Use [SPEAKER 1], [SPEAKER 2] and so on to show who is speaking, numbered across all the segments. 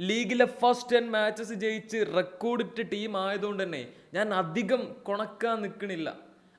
[SPEAKER 1] ലീഗിലെ first ten matches ജയിച്ച് record ഇട്ട ടീം ആയതുകൊണ്ട് തന്നെ ഞാൻ അധികം കൊണക്കാൻ നിൽക്കണില്ല.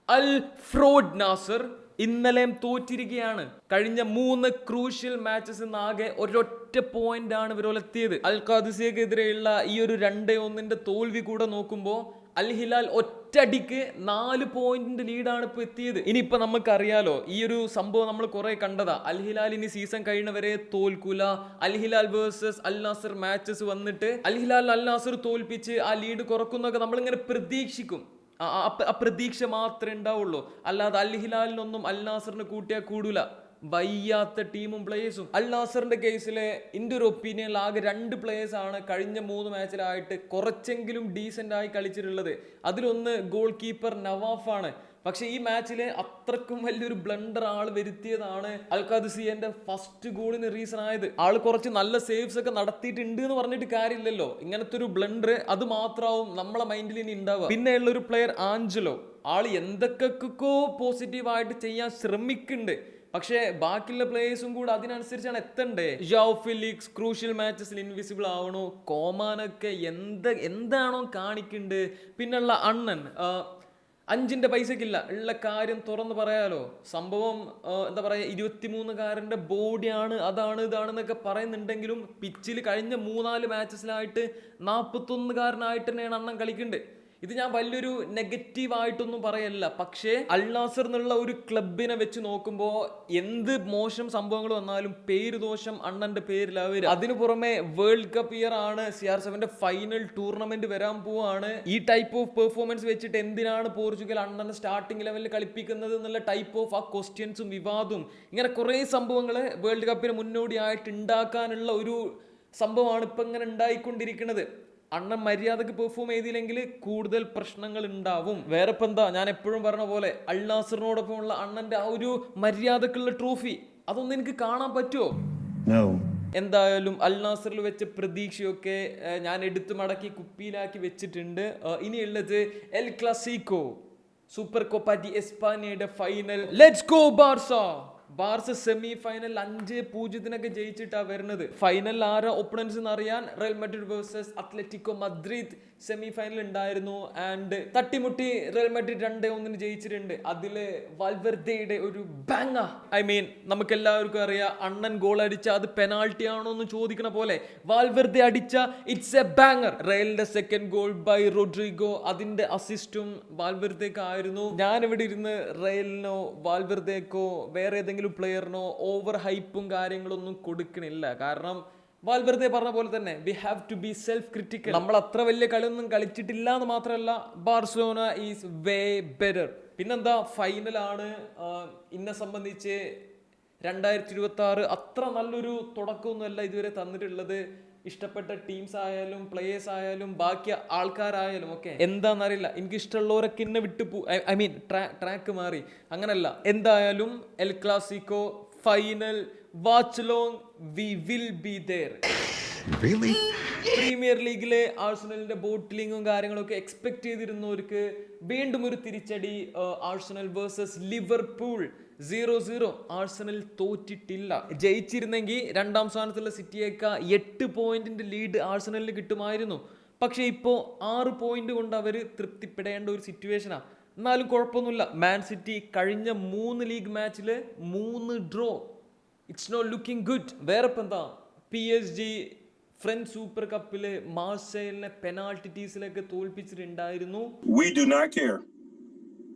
[SPEAKER 1] അൽ ഫ്രോഡ് നാസർ ഇന്നലെയും തോറ്റിരിക്കുകയാണ്. കഴിഞ്ഞ മൂന്ന് ക്രൂഷ്യൽ മാച്ചസ് ആകെ ഒരൊറ്റ പോയിന്റ് ആണ് ഇവരോലെത്തിയത്. അൽ ഖാദിസിയക്കെതിരെയുള്ള ഈ ഒരു രണ്ടേ ഒന്നിന്റെ തോൽവി കൂടെ നോക്കുമ്പോൾ അൽ ഹിലാൽ ഒറ്റടിക്ക് നാല് പോയിന്റിന്റെ ലീഡാണ് ഇപ്പൊ എത്തിയത്. ഇനിയിപ്പോ നമുക്കറിയാലോ ഈ ഒരു സംഭവം നമ്മൾ കുറെ കണ്ടതാ. അൽ ഹിലാൽ ഇനി സീസൺ കഴിയുന്നവരെ തോൽക്കൂല. Al Hilal versus Al Nassr matches വന്നിട്ട് അൽ ഹിലാൽ അൽ നാസർ തോൽപ്പിച്ച് ആ ലീഡ് കുറക്കുന്നൊക്കെ നമ്മളിങ്ങനെ പ്രതീക്ഷിക്കും. ആ- പ്രതീക്ഷ മാത്രമേ ഉണ്ടാവുള്ളൂ. അല്ലാതെ അൽ ഹിലാലിനൊന്നും അൽ നാസറിന് കൂട്ടിയാൽ കൂടൂല. വയ്യാത്ത ടീമും പ്ലേയേഴ്സും അൽ നാസറിന്റെ കേസിലെ എന്റെ ഒരു ഒപ്പീനിയനിൽ ആകെ രണ്ട് പ്ലേയേഴ്സ് ആണ് കഴിഞ്ഞ മൂന്ന് മാച്ചിലായിട്ട് കുറച്ചെങ്കിലും ഡീസന്റ് ആയി കളിച്ചിട്ടുള്ളത്. അതിലൊന്ന് ഗോൾ കീപ്പർ നവാഫാണ്. പക്ഷെ ഈ മാച്ചിൽ അത്രക്കും വലിയൊരു ബ്ലണ്ടർ ആൾ വരുത്തിയതാണ് അൽഖാദിസിയന്റെ ഫസ്റ്റ് ഗോളിന് റീസൺ ആയത്. ആൾ കുറച്ച് നല്ല സേവ്സ് ഒക്കെ നടത്തിയിട്ടുണ്ട് എന്ന് പറഞ്ഞിട്ട് കാര്യമില്ലല്ലോ. ഇങ്ങനത്തെ ഒരു ബ്ലണ്ടർ അത് മാത്രമാവും നമ്മളെ മൈൻഡിൽ ഇനി ഉണ്ടാവുക. പിന്നെയുള്ള ഒരു പ്ലെയർ ആഞ്ചലോ. ആൾ എന്തൊക്കെയൊക്കെയോ പോസിറ്റീവായിട്ട് ചെയ്യാൻ ശ്രമിക്കുന്നുണ്ട്. പക്ഷേ ബാക്കിയുള്ള പ്ലേയേഴ്സും കൂടെ അതിനനുസരിച്ചാണ് എത്തണ്ടേ? ജാവ് ഫിലിക്സ് ക്രൂഷ്യൽ മാച്ചസിൽ ഇൻവിസിബിൾ ആവണോ? കോമാനൊക്കെ എന്ത് എന്താണോ കാണിക്കുന്നുണ്ട്. പിന്നുള്ള അണ്ണൻ ആ, അഞ്ചിന്റെ പൈസക്കില്ല ഉള്ള കാര്യം തുറന്ന് പറയാലോ. സംഭവം എന്താ പറയാ ഇരുപത്തിമൂന്നുകാരന്റെ ബോഡിയാണ് അതാണ് ഇതാണെന്നൊക്കെ പറയുന്നുണ്ടെങ്കിലും പിച്ചിൽ കഴിഞ്ഞ മൂന്നാൽ മാച്ചസിലായിട്ട് നാൽപ്പത്തൊന്നുകാരനായിട്ട് തന്നെയാണ് അണ്ണൻ കളിക്കുന്നുണ്ട് ഇത് ഞാൻ വലിയൊരു നെഗറ്റീവ് ആയിട്ടൊന്നും പറയല്ല പക്ഷേ അൽനാസർ എന്നുള്ള ഒരു ക്ലബിനെ വെച്ച് നോക്കുമ്പോൾ എന്ത് മോശം സംഭവങ്ങൾ വന്നാലും പേര് ദോഷം അണ്ണന്റെ പേരിലാവരും അതിനു പുറമെ വേൾഡ് കപ്പ് ഇയർ ആണ്. സി ആർ സെവന്റെ ഫൈനൽ ടൂർണമെന്റ് വരാൻ പോവാണ്. ഈ ടൈപ്പ് ഓഫ് പെർഫോമൻസ് വെച്ചിട്ട് എന്തിനാണ് പോർച്ചുഗൽ അണ്ണനെ സ്റ്റാർട്ടിംഗ് ലെവലിൽ കളിപ്പിക്കുന്നത് എന്നുള്ള ടൈപ്പ് ഓഫ് ആ ക്വസ്റ്റ്യൻസും വിവാദവും ഇങ്ങനെ കുറേ സംഭവങ്ങൾ വേൾഡ് കപ്പിന് മുന്നോടിയായിട്ട് ഉണ്ടാക്കാനുള്ള ഒരു സംഭവമാണ് ഇപ്പൊ ഇങ്ങനെ ഉണ്ടായിക്കൊണ്ടിരിക്കുന്നത്. അണ്ണൻ മര്യാദയ്ക്ക് പെർഫോം ചെയ്തില്ലെങ്കിൽ കൂടുതൽ പ്രശ്നങ്ങൾ ഉണ്ടാവും. വേറെ ഇപ്പം എന്താ ഞാൻ എപ്പോഴും പറഞ്ഞ പോലെ അൽനാസറിനോടൊപ്പമുള്ള അണ്ണന്റെ ആ ഒരു മര്യാദക്കുള്ള ട്രോഫി അതൊന്നും എനിക്ക് കാണാൻ പറ്റുമോ. എന്തായാലും അൽ നാസറിൽ വെച്ച പ്രതീക്ഷയൊക്കെ ഞാൻ എടുത്തു മടക്കി കുപ്പിയിലാക്കി വെച്ചിട്ടുണ്ട്. ഇനിയുള്ളത് El Clasico Super Copa de എസ്പാനിയയുടെ final let's go Barca Barca semi final അഞ്ച് പൂജ്യത്തിനൊക്കെ ജയിച്ചിട്ടാണ് വരുന്നത്. ഫൈനൽ ആരാ ഒപ്പണൻസ് എന്ന് അറിയാൻ Real Madrid versus Atletico Madrid semi final ഉണ്ടായിരുന്നു. ആൻഡ് തട്ടിമുട്ടി റയൽ മെഡ്രിഡ് രണ്ടേ ഒന്നിന് ജയിച്ചിട്ടുണ്ട്. അതിൽ വാൽവെർദയുടെ ഒരു ബാങ്ങ ഐ മീൻ നമുക്ക് എല്ലാവർക്കും അറിയാം അണ്ണൻ ഗോൾ അടിച്ച അത് പെനാൾട്ടി ആണോ എന്ന് ചോദിക്കണ പോലെ വാൽവെർദെ അടിച്ച ഇറ്റ്സ് എ ബാങ്ങർ റയലിന്റെ സെക്കൻഡ് ഗോൾ ബൈ റോഡ്രിഗോ അതിന്റെ അസിസ്റ്റും വാൽവെർദേക്ക് ആയിരുന്നു ഞാൻ ഇവിടെ ഇരുന്ന് റയലിനോ വാൽവെർദേക്കോ വേറെ ഏതെങ്കിലും പ്ലെയറിനോ ഓവർ ഹൈപ്പും കാര്യങ്ങളൊന്നും കൊടുക്കണില്ല. കാരണം വാൽവെറുതെ പറഞ്ഞ പോലെ തന്നെ we have to be self critical നമ്മൾ അത്ര വലിയ കളിയൊന്നും കളിച്ചിട്ടില്ല എന്ന് മാത്രമല്ല ബാർസലോന ഈസ് വേ ബെറ്റർ പിന്നെന്താ ഫൈനലാണ് ഇന്നെ സംബന്ധിച്ച് രണ്ടായിരത്തി ഇരുപത്തി ആറ് അത്ര നല്ലൊരു തുടക്കമൊന്നുമല്ല ഇതുവരെ തന്നിട്ടുള്ളത്. ഇഷ്ടപ്പെട്ട ടീംസ് ആയാലും പ്ലേയേഴ്സ് ആയാലും ബാക്കി ആൾക്കാരായാലും ഒക്കെ എന്താണെന്നറിയില്ല എനിക്ക് ഇഷ്ടമുള്ളവരൊക്കെ എന്നെ വിട്ടു ഐ മീൻ ട്രാക്ക് മാറി. അങ്ങനല്ല. എന്തായാലും El Clasico final watch long we will be there? Premier ലീഗിലെ ആഴ്സണലിന്റെ ബോട്ടിലിങ്ങും കാര്യങ്ങളൊക്കെ എക്സ്പെക്ട് ചെയ്തിരുന്നവർക്ക് വീണ്ടും ഒരു തിരിച്ചടി Arsenal versus Liverpool. Zero zero Arsenal തോറ്റിട്ടില്ല. ജയിച്ചിരുന്നെങ്കിൽ രണ്ടാം സ്ഥാനത്തുള്ള സിറ്റിയേക്ക എട്ട് പോയിന്റിന്റെ ലീഡ് ആഴ്സണലിന് കിട്ടുമായിരുന്നു. പക്ഷേ ഇപ്പോൾ ആറ് പോയിന്റ് കൊണ്ട് അവർ തൃപ്തിപ്പെടേണ്ട ഒരു സിറ്റുവേഷനാണ് എന്നാലും കുഴപ്പമൊന്നുമില്ല. മാൻ സിറ്റി കഴിഞ്ഞ മൂന്ന് ലീഗ് മാച്ചിൽ മൂന്ന് draw it's not looking good വേറെ ഇപ്പം എന്താ P S G French super കപ്പിലെ മാർസെലിനെ പെനാൾട്ടി ടീസിലൊക്കെ തോൽപ്പിച്ചിട്ടുണ്ടായിരുന്നു.